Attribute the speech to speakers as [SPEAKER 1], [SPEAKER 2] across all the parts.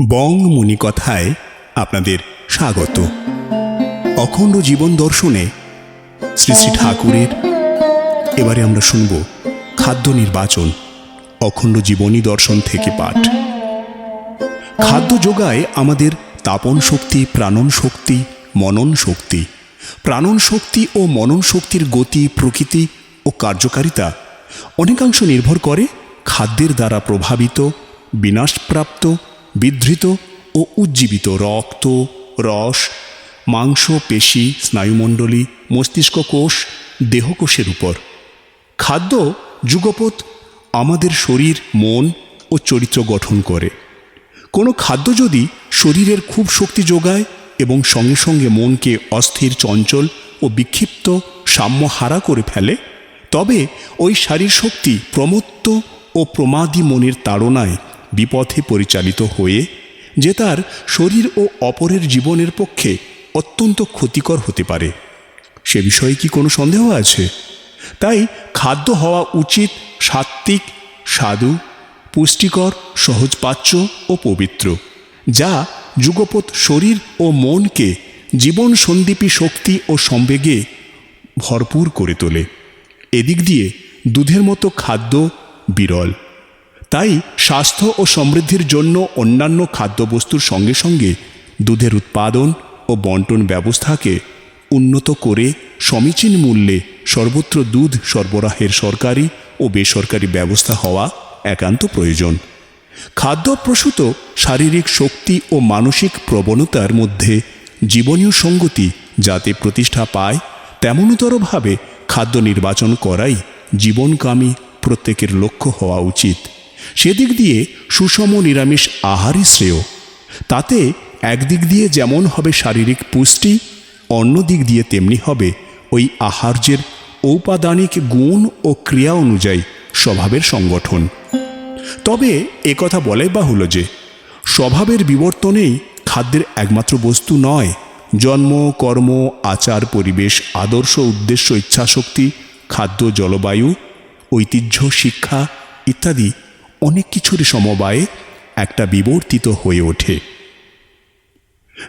[SPEAKER 1] বং মুনি কথায় আপনাদের স্বাগত। অখণ্ড জীবন দর্শনে শ্রী শ্রী ঠাকুরের এবারে আমরা শুনব খাদ্য নির্বাচন, অখণ্ড জীবনী দর্শন থেকে পাঠ। খাদ্য যোগায় আমাদের তাপন শক্তি, প্রাণন শক্তি, মনন শক্তি। প্রাণন শক্তি ও মনন শক্তির গতি, প্রকৃতি ও কার্যকারিতা অনেকাংশ নির্ভর করে খাদ্যের দ্বারা প্রভাবিত, বিনাশপ্রাপ্ত বিধৃত ও উজ্জীবিত রক্ত, রস, মাংস, পেশি, স্নায়ুমণ্ডলী, মস্তিষ্ক কোষ, দেহকোষের উপর। খাদ্য যুগপৎ আমাদের শরীর, মন ও চরিত্র গঠন করে। কোনো খাদ্য যদি শরীরের খুব শক্তি যোগায় এবং সঙ্গে সঙ্গে মনকে অস্থির, চঞ্চল ও বিক্ষিপ্ত সাম্য হারা করে ফেলে, তবে ওই শারীর শক্তি প্রমত্ত ও প্রমাদী মনের তাড়নায় বিপথে পরিচালিত হয়ে, যে তার শরীর ও অপরের জীবনের পক্ষে অত্যন্ত ক্ষতিকর হতে পারে। সে বিষয়ে কি কোনো সন্দেহ আছে? তাই খাদ্য হওয়া উচিত সাত্ত্বিক স্বাদু পুষ্টিকর সহজপাচ্য ও পবিত্র, যা যুগপৎ শরীর ও মনকে জীবন সন্দীপী শক্তি ও সম্বেগে ভরপুর করে তোলে। এদিক দিয়ে দুধের মতো খাদ্য বিরল। তাই স্বাস্থ্য ও সমৃদ্ধির জন্য অন্যান্য খাদ্যবস্তুর সঙ্গে সঙ্গে দুধের উৎপাদন ও বন্টন ব্যবস্থাকে উন্নত করে সমীচীন মূল্যে সর্বত্র দুধ সরবরাহের সরকারি ও বেসরকারি ব্যবস্থা হওয়া একান্ত প্রয়োজন। খাদ্যপ্রসূত শারীরিক শক্তি ও মানসিক প্রবণতার মধ্যে জীবনীয় সঙ্গতি যাতে প্রতিষ্ঠা পায়, তেমনতরভাবে খাদ্য নির্বাচন করাই জীবনকামী প্রত্যেকের লক্ষ্য হওয়া উচিত। সেদিক দিয়ে সুষম নিরামিষ আহারই শ্রেয়। তাতে একদিক দিয়ে যেমন হবে শারীরিক পুষ্টি, অন্য দিক দিয়ে তেমনি হবে ওই আহার্যের ঔপাদানিক গুণ ও ক্রিয়া অনুযায়ী স্বভাবের সংগঠন। তবে একথা বলাই বাহুল্য যে, স্বভাবের বিবর্তনেই খাদ্যের একমাত্র বস্তু নয়, জন্ম, কর্ম, আচার, পরিবেশ, আদর্শ, উদ্দেশ্য, ইচ্ছাশক্তি, খাদ্য, জলবায়ু, ঐতিহ্য, শিক্ষা ইত্যাদি অনেক কিছুর সমবায়ে একটা বিবর্তিত হয়ে ওঠে।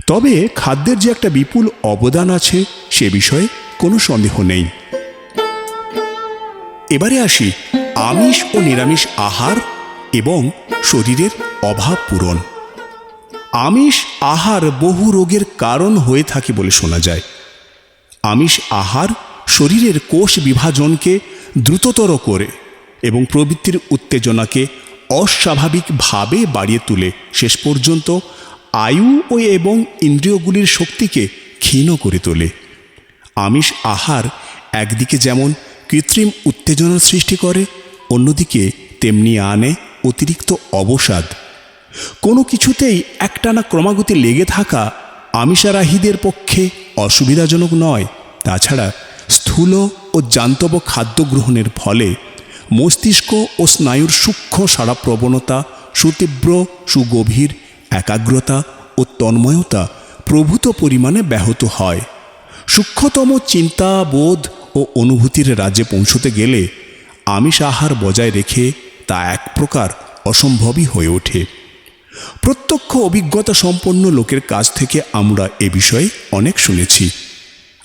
[SPEAKER 1] তবে খাদ্যের যে একটা বিপুল অবদান আছে, সে বিষয়ে কোনো সন্দেহ নেই। এবারে আসি, আমিষ ও নিরামিষ আহার এবং শরীরের অভাব পূরণ। আমিষ আহার বহু রোগের কারণ হয়ে থাকে বলে শোনা যায়। আমিষ আহার শরীরের কোষ বিভাজনকে দ্রুততর করে এবং প্রবৃত্তির উত্তেজনাকে অস্বাভাবিকভাবে বাড়িয়ে তুলে শেষ পর্যন্ত আয়ু ও এবং ইন্দ্রিয়গুলির শক্তিকে ক্ষীণ করে তোলে। আমিষ আহার একদিকে যেমন কৃত্রিম উত্তেজনার সৃষ্টি করে, অন্যদিকে তেমনি আনে অতিরিক্ত অবসাদ। কোনো কিছুতেই একটানা ক্রমাগতি লেগে থাকা আমিষারাহীদের পক্ষে অসুবিধাজনক নয়। তাছাড়া স্থূল ও জান্তব খাদ্য গ্রহণের ফলে মস্তিষ্ক ও স্নায়ুর সূক্ষ্ম সারা প্রবণতা, সুতীব্র, সুগভীর, একাগ্রতা ও তন্ময়তা প্রভূত পরিমাণে ব্যাহত হয়। সূক্ষ্মতম চিন্তা, বোধ ও অনুভূতির রাজ্যে পৌঁছতে গেলে আমিষ আহার বজায় রেখে তা এক প্রকার অসম্ভবই হয়ে ওঠে। প্রত্যক্ষ অভিজ্ঞতা সম্পন্ন লোকের কাছ থেকে আমরা এ বিষয়ে অনেক শুনেছি।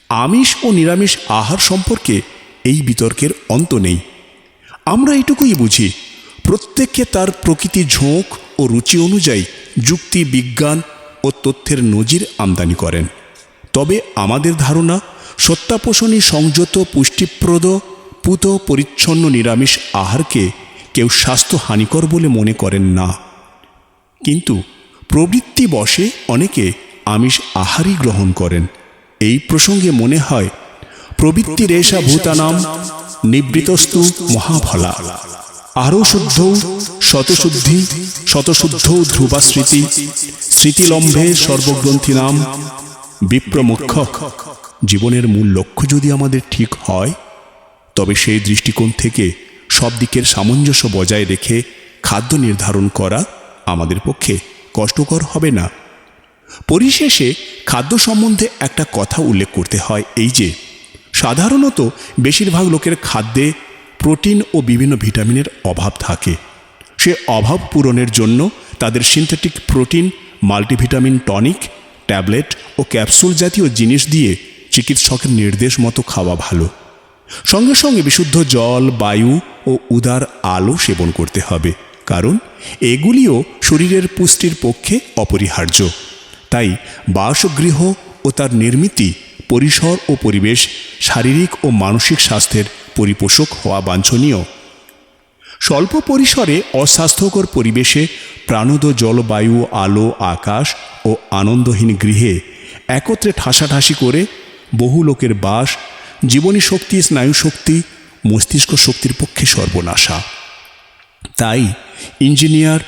[SPEAKER 1] আমিষ ও নিরামিষ আহার সম্পর্কে এই বিতর্কের অন্ত নেই। আমরা এটুকুই বুঝি, প্রত্যেককে তার প্রকৃতি ঝোঁক ও রুচি অনুযায়ী যুক্তি, বিজ্ঞান ও তথ্যের নজির আমদানি করেন। তবে আমাদের ধারণা সত্যাপোষণী সংযত, পুষ্টিপ্রদ, পুত, পরিচ্ছন্ন, নিরামিষ আহারকে কেউ স্বাস্থ্য হানিকর বলে মনে করেন না। কিন্তু প্রবৃত্তি বশে অনেকে আমিষ আহারই গ্রহণ করেন। এই প্রসঙ্গে মনে হয় প্রবৃত্তি রেশা ভূতানাম, নিবৃতস্তু মহাফলা। আরও শুদ্ধ, শতশুদ্ধি, শতশুদ্ধ ধ্রুবা স্মৃতি স্মৃতিলম্ভে সর্বগ্রন্থি নাম বিপ্রমুখ্য জীবনের মূল লক্ষ্য যদি আমাদের ঠিক হয়, তবে সেই দৃষ্টিকোণ থেকে সব দিকের সামঞ্জস্য বজায় রেখে খাদ্য নির্ধারণ করা আমাদের পক্ষে কষ্টকর হবে না। পরিশেষে খাদ্য সম্বন্ধে একটা কথা উল্লেখ করতে হয় এই যে সাধারণত বেশিরভাগ লোকের খাদ্যে প্রোটিন ও বিভিন্ন ভিটামিনের অভাব থাকে। সে অভাব পূরণের জন্য তাদের synthetic protein, multivitamin tonic, tablet ও ক্যাপসুল জাতীয় জিনিস দিয়ে চিকিৎসকের নির্দেশ মতো খাওয়া ভালো। সঙ্গে সঙ্গে বিশুদ্ধ জল, বায়ু ও উদার আলো সেবন করতে হবে, কারণ এগুলিও শরীরের পুষ্টির পক্ষে অপরিহার্য। তাই বাসগৃহ ও তার নির্মিতি পরিসর ও পরিবেশ, শারীরিক ও মানসিক স্বাস্থ্যের পরিপোষক হওয়া বাঞ্ছনীয়। স্বল্প পরিসরে অস্বাস্থ্যকর পরিবেশে প্রাণদ জলবায়ু আলো, আকাশ ও আনন্দহীন গৃহে একত্রে ঠাসাঠাসি করে বহু লোকের বাস, জীবনী শক্তি, স্নায়ু শক্তি, মস্তিষ্ক শক্তির পক্ষে সর্বনাশা। তাই ইঞ্জিনিয়ার,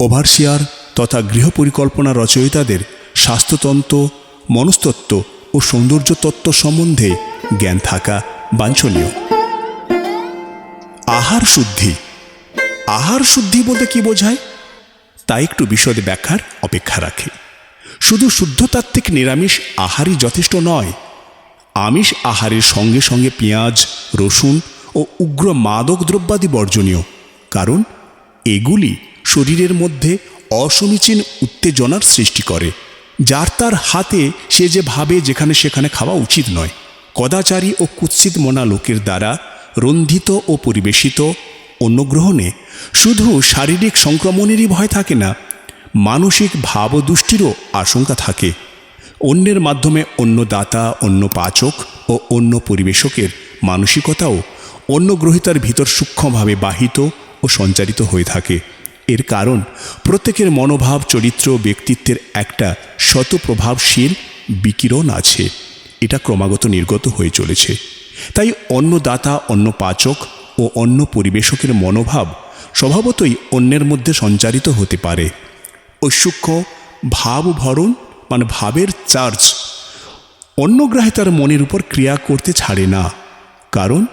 [SPEAKER 1] ওভারসিয়ার তথা গৃহ পরিকল্পনা রচয়িতাদের স্বাস্থ্যতন্ত্র, মনস্তত্ত্ব ও সৌন্দর্য তত্ত্ব সম্বন্ধে জ্ঞান থাকা বাঞ্ছনীয়। আহার শুদ্ধি। আহার শুদ্ধি বলতে কি বোঝায়? তা একটু বিশদে ব্যাখ্যার অপেক্ষা রাখে। শুধু শুদ্ধতাত্ত্বিক নিরামিষ আহারই যথেষ্ট নয়। আমিষ আহারের সঙ্গে সঙ্গে পেঁয়াজ, রসুন ও উগ্র মাদক দ্রব্যাদি বর্জনীয়, কারণ এগুলি শরীরের মধ্যে অসমীচীন উত্তেজনার সৃষ্টি করে। যার তার হাতে সে যে ভাবে যেখানে সেখানে খাওয়া উচিত নয়। কদাচারী ও কুৎসিত মনা লোকের দ্বারা রন্ধিত ও পরিবেশিত অন্নগ্রহণে শুধু শারীরিক সংক্রমণেরই ভয় থাকে না, মানসিক ভাবদুষ্টিরও আশঙ্কা থাকে। অন্যের মাধ্যমে অন্য দাতা, অন্য পাচক ও অন্য পরিবেশকের মানসিকতাও অন্য গ্রহিতার ভিতর সূক্ষ্মভাবে বাহিত ও সঞ্চারিত হয়ে থাকে। এর কারণ, প্রত্যেকের মনোভাব, চরিত্র, ব্যক্তিত্বের একটা শতপ্রভাবশীল বিকিরণ আছে। এটা ক্রমাগত নির্গত হয়ে চলেছে। তাই অন্য দাতা, অন্য পাচক ও অন্য পরিবেশকের মনোভাব স্বভাবতই অন্যের মধ্যে সঞ্চারিত হতে পারে। ওই সূক্ষ্ম ভাবভরণ মানে ভাবের চার্জ অন্য গ্রাহে তার মনের উপর ক্রিয়া করতে ছাড়ে না। কারণ,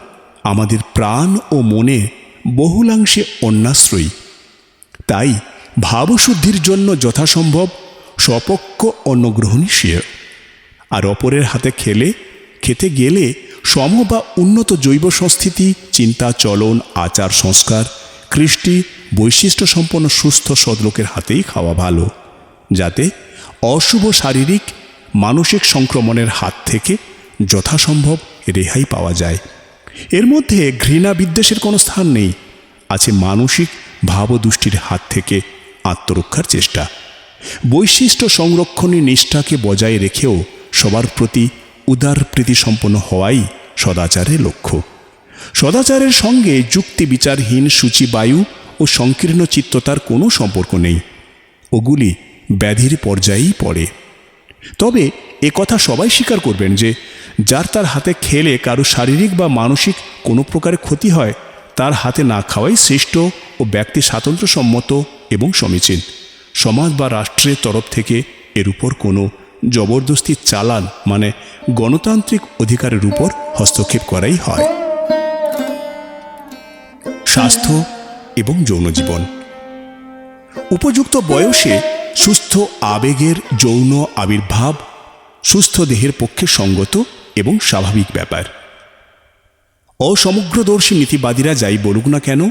[SPEAKER 1] আমাদের প্রাণ ও মনে বহুলাংশে অন্যাশ্রয়ী। তাই ভাবশুদ্ধির জন্য যথাসম্ভব স্বপক্ষ অন্নগ্রহণই শ্রেয় আর অপরের হাতে খেলে, খেতে গেলে সম বা উন্নত জৈব সংস্থিতি চিন্তা, চলন, আচার, সংস্কার, কৃষ্টি, বৈশিষ্ট্য সম্পন্ন সুস্থ সদলোকের হাতেই খাওয়া ভালো। যাতে অশুভ শারীরিক, মানসিক সংক্রমণের হাত থেকে যথাসম্ভব রেহাই পাওয়া যায়। এর মধ্যে ঘৃণা বিদ্বেষের কোনো স্থান নেই। আছে মানসিক ভাবদুষ্টির হাত থেকে আত্মরক্ষার চেষ্টা। বৈশিষ্ট্য সংরক্ষণের নিষ্ঠাকে বজায় রেখেও সবার প্রতি উদার প্রীতিসম্পন্ন হওয়াই সদাচারের লক্ষ্য। সদাচারের সঙ্গে যুক্তি বিচারহীন সূচিবায়ু ও সংকীর্ণ চিত্ততার কোনো সম্পর্ক নেই। ওগুলি ব্যাধির পর্যায়েই পড়ে। তবে এ কথা সবাই স্বীকার করবেন যে, যার তার হাতে খেলে কারও শারীরিক বা মানসিক কোনো প্রকারে ক্ষতি হয় তার হাতে না খাওয়াই শ্রেষ্ঠ ও ব্যক্তি স্বাতন্ত্র্যসম্মত এবং সমীচীন। সমাজ বা রাষ্ট্রের তরফ থেকে এর উপর কোনো জবরদস্তি চালান মানে গণতান্ত্রিক অধিকারের উপর হস্তক্ষেপ করাই হয়। স্বাস্থ্য এবং যৌন জীবন উপযুক্ত বয়সে সুস্থ আবেগের যৌন আবির্ভাব সুস্থ দেহের পক্ষে সঙ্গত এবং স্বাভাবিক ব্যাপার। অসমগ্রদর্শী নীতিবাদীরা যাই বলুক না কেন,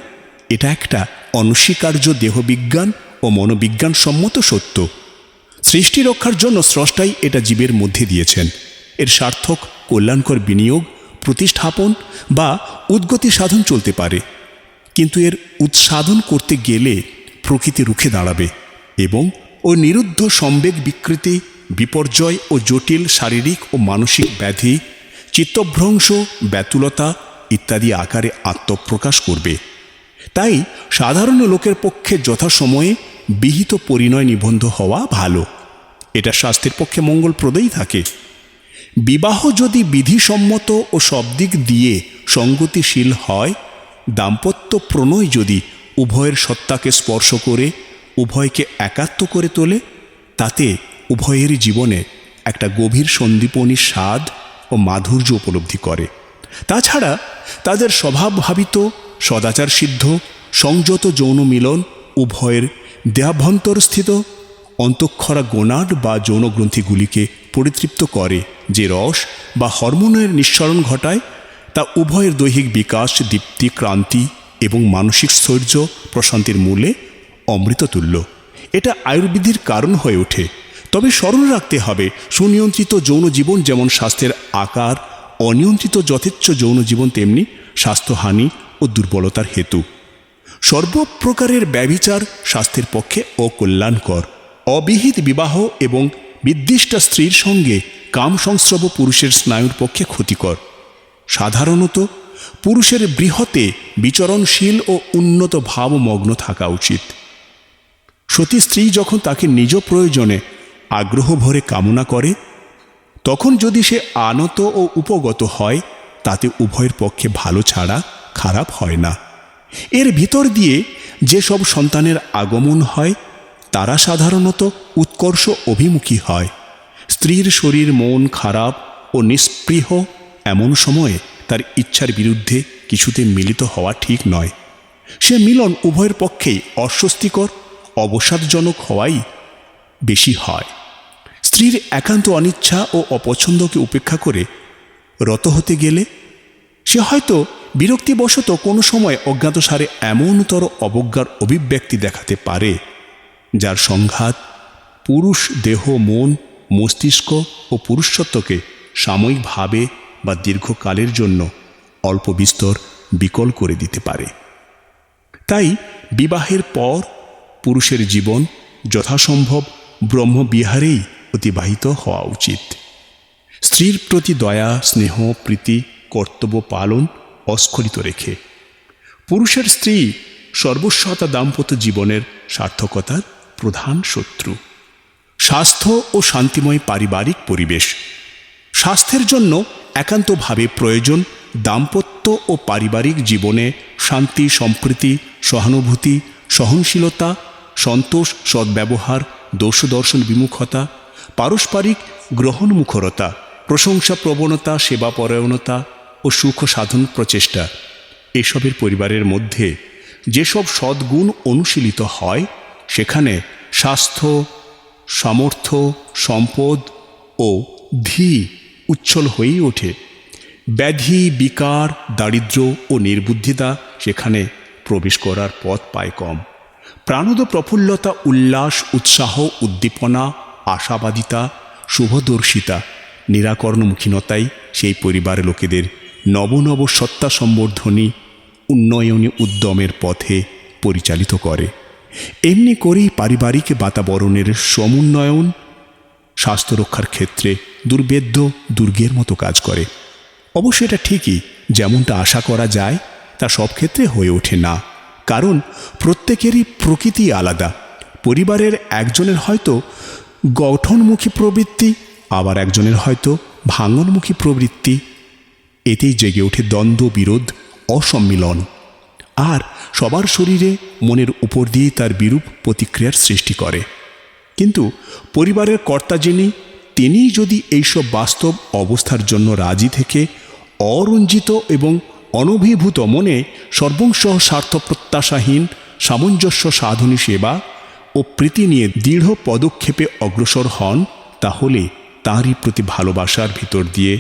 [SPEAKER 1] এটা একটা অনস্বীকার্য দেহবিজ্ঞান ও মনোবিজ্ঞান সম্মত সত্য। সৃষ্টি রক্ষার জন্য স্রষ্টাই এটা জীবের মধ্যে দিয়েছেন। এর সার্থক, কল্যাণকর বিনিয়োগ, প্রতিষ্ঠাপন বা উদ্গতি সাধন চলতে পারে। কিন্তু এর উৎসাধন করতে গেলে প্রকৃতি রুখে দাঁড়াবে এবং ও নিরুদ্ধ সম্বেগ বিকৃতি, বিপর্যয় ও জটিল শারীরিক ও মানসিক ব্যাধি, চিত্তভ্রংশ, ব্যাতুলতা ইত্যাদি আকারে আত্মপ্রকাশ করবে। তাই সাধারণ লোকের পক্ষে যথাসময়ে বিহিত পরিণয় নিবন্ধ হওয়া ভালো। এটা স্বাস্থ্যের পক্ষে মঙ্গলপ্রদই থাকে। বিবাহ যদি বিধিসম্মত ও সব দিক দিয়ে সঙ্গতিশীল হয়, দাম্পত্য প্রণয় যদি উভয়ের সত্তাকে স্পর্শ করে, উভয়কে একাত্ম করে তোলে, তাতে উভয়েরই জীবনে একটা গভীর সন্দীপনী স্বাদ ও মাধুর্য উপলব্ধি করে। তাছাড়া তাদের স্বভাবভাবিত সদাচার সিদ্ধ সংযত যৌন মিলন, উভয়ের দেহাভ্যন্তরস্থিত অন্তঃক্ষরা গোনাড বা যৌনগ্রন্থিগুলিকে পরিতৃপ্ত করে যে রস বা হরমোনের নিঃসরণ ঘটায়, তা উভয়ের দৈহিক বিকাশ, দীপ্তি ক্রান্তি এবং মানসিক স্থৈর্য প্রশান্তির মূলে অমৃততুল্য। এটা আয়ুর্বেদের কারণ হয়ে ওঠে। তবে স্মরণ রাখতে হবে, সুনিয়ন্ত্রিত যৌন জীবন যেমন স্বাস্থ্যের আকার অনিয়ন্ত্রিত যথেচ্ছ যৌন জীবন তেমনি স্বাস্থ্যহানি ও দুর্বলতার হেতু। সর্বপ্রকারের ব্যভিচার স্বাস্থ্যের পক্ষে অকল্যাণকর। অবিহিত বিবাহ এবং বিদ্বিষ্টা স্ত্রীর সঙ্গে কাম সংস্রব পুরুষের স্নায়ুর পক্ষে ক্ষতিকর। সাধারণত পুরুষের বৃহতে বিচরণশীল ও উন্নত ভাবমগ্ন থাকা উচিত। সতী স্ত্রী যখন তাকে নিজ প্রয়োজনে আগ্রহ ভরে কামনা করে তখন যদি সে আনত ও উপগত হয়, তাতে উভয়ের পক্ষে ভালো ছাড়া খারাপ হয় না। এর ভিতর দিয়ে যেসব সন্তানের আগমন হয়, তারা সাধারণত উৎকর্ষ অভিমুখী হয়। স্ত্রীর শরীর মন খারাপ ও নিস্পৃহ এমন সময়ে তার ইচ্ছার বিরুদ্ধে কিছুতে মিলিত হওয়া ঠিক নয়। সে মিলন উভয়ের পক্ষেই অস্বস্তিকর, অবসাদজনক হওয়াই বেশি হয়। স্ত্রীর একান্ত অনিচ্ছা ও অপছন্দকে উপেক্ষা করে রত হতে গেলে সে হয়তো বিরক্তিবশত কোনো সময় অজ্ঞাতসারে এমনতর অবজ্ঞার অভিব্যক্তি দেখাতে পারে, যার সংঘাত পুরুষ দেহ, মন, মস্তিষ্ক ও পুরুষত্বকে সাময়িকভাবে বা দীর্ঘকালের জন্য অল্প বিস্তর বিকল করে দিতে পারে। তাই বিবাহের পর পুরুষের জীবন যথাসম্ভব ব্রহ্মবিহারেই অতিবাহিত হওয়া উচিত। স্ত্রীর প্রতি দয়া, স্নেহ, প্রীতি, কর্তব্য পালন অস্খলিত রেখে। পুরুষের স্ত্রী সর্বস্বতা দাম্পত্য জীবনের সার্থকতার প্রধান শত্রু। স্বাস্থ্য ও শান্তিময় পারিবারিক পরিবেশ। স্বাস্থ্যের জন্য একান্তভাবে প্রয়োজন দাম্পত্য ও পারিবারিক জীবনে শান্তি, সম্প্রীতি, সহানুভূতি, সহনশীলতা, সন্তোষ, সদ্ব্যবহার, দোষদর্শন, বিমুখতা পারস্পরিক গ্রহণমুখরতা, প্রশংসা প্রবণতা সেবাপরায়ণতা ও সুখ সাধন প্রচেষ্টা। এসবের পরিবারের মধ্যে যেসব সদ্গুণ অনুশীলিত হয়, সেখানে স্বাস্থ্য, সামর্থ্য, সম্পদ ও ধী উচ্ছল হয়েই ওঠে। ব্যাধি, বিকার, দারিদ্র্য ও নির্বুদ্ধিতা সেখানে প্রবেশ করার পথ পায় কম। প্রাণদ প্রফুল্লতা, উল্লাস, উৎসাহ, উদ্দীপনা আশাবাদিতা, শুভদর্শিতা, নিরাকর্ণমুখীনতাই সেই পরিবারের লোকেদের নব নব সত্তা সম্বর্ধনী উন্নয়নী উদ্যমের পথে পরিচালিত করে। এমনি করেই পারিবারিক বাতাবরণের সমুন্নয়ন স্বাস্থ্য রক্ষার ক্ষেত্রে দুর্বেদ্য দুর্গের মতো কাজ করে। অবশ্য এটা ঠিকই, যেমনটা আশা করা যায়, তা সব ক্ষেত্রে হয়ে ওঠে না। কারণ প্রত্যেকেরই প্রকৃতি আলাদা। পরিবারের একজনের হয়তো গঠনমুখী প্রবৃত্তি, আবার একজনের হয়তো ভাঙনমুখী প্রবৃত্তি। এতেই জেগে ওঠে দ্বন্দ্ব, বিরোধ, অসম্মিলন। আর সবার শরীরে মনের উপর দিয়ে তার বিরূপ প্রতিক্রিয়ার সৃষ্টি করে। কিন্তু পরিবারের কর্তা যিনি তিনি যদি এইসব বাস্তব অবস্থার জন্য রাজি থেকে অরঞ্জিত এবং অনভিভূত মনে সর্বংশ স্বার্থ প্রত্যাশাহীন সামঞ্জস্য সাধনী সেবা ও প্রীতি নিয়ে দৃঢ় পদক্ষেপে অগ্রসর হন, তাহলে তারই প্রতি ভালোবাসার ভিতর দিয়ে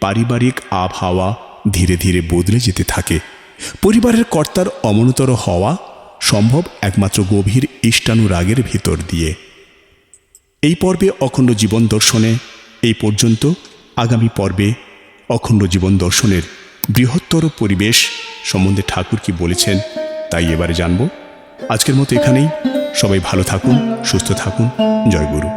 [SPEAKER 1] পারিবারিক আবহাওয়া ধীরে ধীরে বদলে যেতে থাকে। পরিবারের কর্তার অমনতর হওয়া সম্ভব একমাত্র গভীর ইষ্টানুরাগের ভিতর দিয়ে। এই পর্বে অখণ্ড জীবন দর্শনে এই পর্যন্ত। আগামী পর্বে অখণ্ড জীবন দর্শনের বৃহত্তর পরিবেশ সম্বন্ধে ঠাকুর কি বলেছেন, তাই এবারে জানব। আজকের মতো এখানেই। সবাই ভালো থাকুন সুস্থ থাকুন। জয় গুরু।